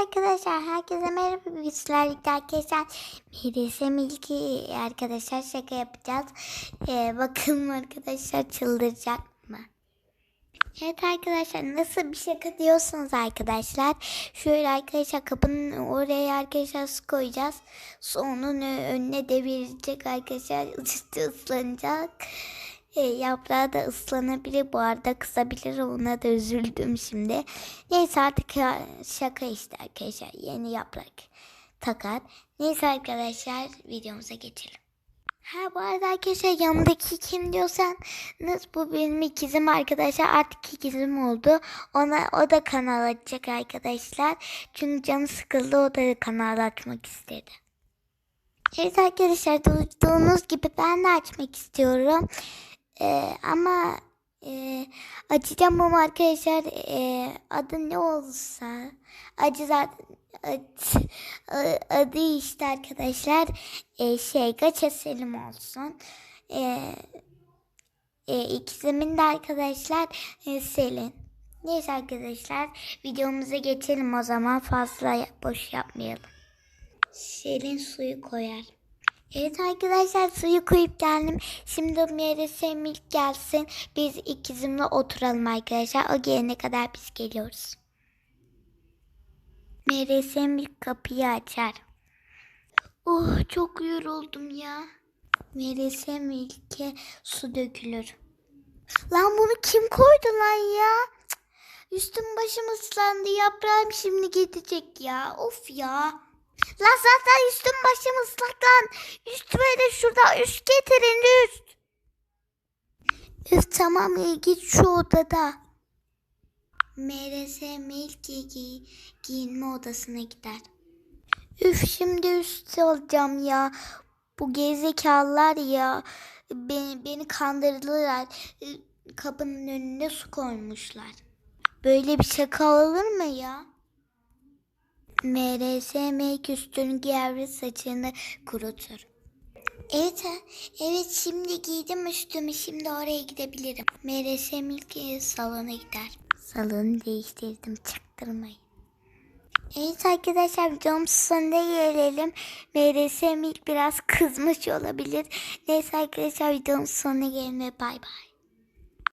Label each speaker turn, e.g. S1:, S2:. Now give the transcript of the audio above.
S1: Arkadaşlar herkese merhaba. Güçlerlikte arkadaşlar. Melis'e Milki arkadaşlar şaka yapacağız. Ee, Bakalım arkadaşlar çıldıracak mı? Evet arkadaşlar nasıl bir şaka diyorsunuz arkadaşlar Şöyle arkadaşlar kapının oraya arkadaşlar su koyacağız. Su onun önüne devirecek arkadaşlar. Üstü ıslanacak e, yaprağı da ıslanabilir bu arada kısabilir ona da üzüldüm şimdi. Neyse artık şaka işte arkadaşlar yeni yaprak takar. Neyse arkadaşlar videomuza geçelim. Ha bu arada arkadaşlar yanındaki kim diyorsanız bu benim ikizim arkadaşlar artık ikizim oldu. Ona o da kanal açacak arkadaşlar. Çünkü canı sıkıldı o da kanal açmak istedi. Evet arkadaşlar duyduğunuz gibi ben de açmak istiyorum. Ee, ama e, açacağım ama arkadaşlar e, adı ne olursa acı zaten adı, işte arkadaşlar e, şey Gaça Selim olsun. E, e, ikizimin de arkadaşlar e, Selin. Neyse arkadaşlar videomuza geçelim o zaman fazla boş yapmayalım. Selin suyu koyar. Evet arkadaşlar suyu koyup geldim. Şimdi Meryem Milk gelsin. Biz ikizimle oturalım arkadaşlar. O gelene kadar biz geliyoruz. Meryem Milk kapıyı açar. Oh çok yoruldum ya. Meryem Milk'e su dökülür. Lan bunu kim koydu lan ya? Üstüm başım ıslandı. Yaprağım şimdi gidecek ya. Of ya. Lan zaten üstüm başım ıslak lan. Üstüme de şurada üst getirin üst. Üf tamam iyi git şu odada. MRS Milky giy giyinme odasına gider. Üf şimdi üst alacağım ya. Bu gerizekalılar ya. Beni, beni kandırdılar. Kapının önüne su koymuşlar. Böyle bir şaka olur mu ya? MRS make üstünü giyer ve saçını kurutur. Evet, evet şimdi giydim üstümü şimdi oraya gidebilirim. MRS Milk salona gider. Salonu değiştirdim çaktırmayın. Evet arkadaşlar videomuz sonuna gelelim. MRS Milk biraz kızmış olabilir. Neyse arkadaşlar videomuz sonuna gelelim ve bay bay.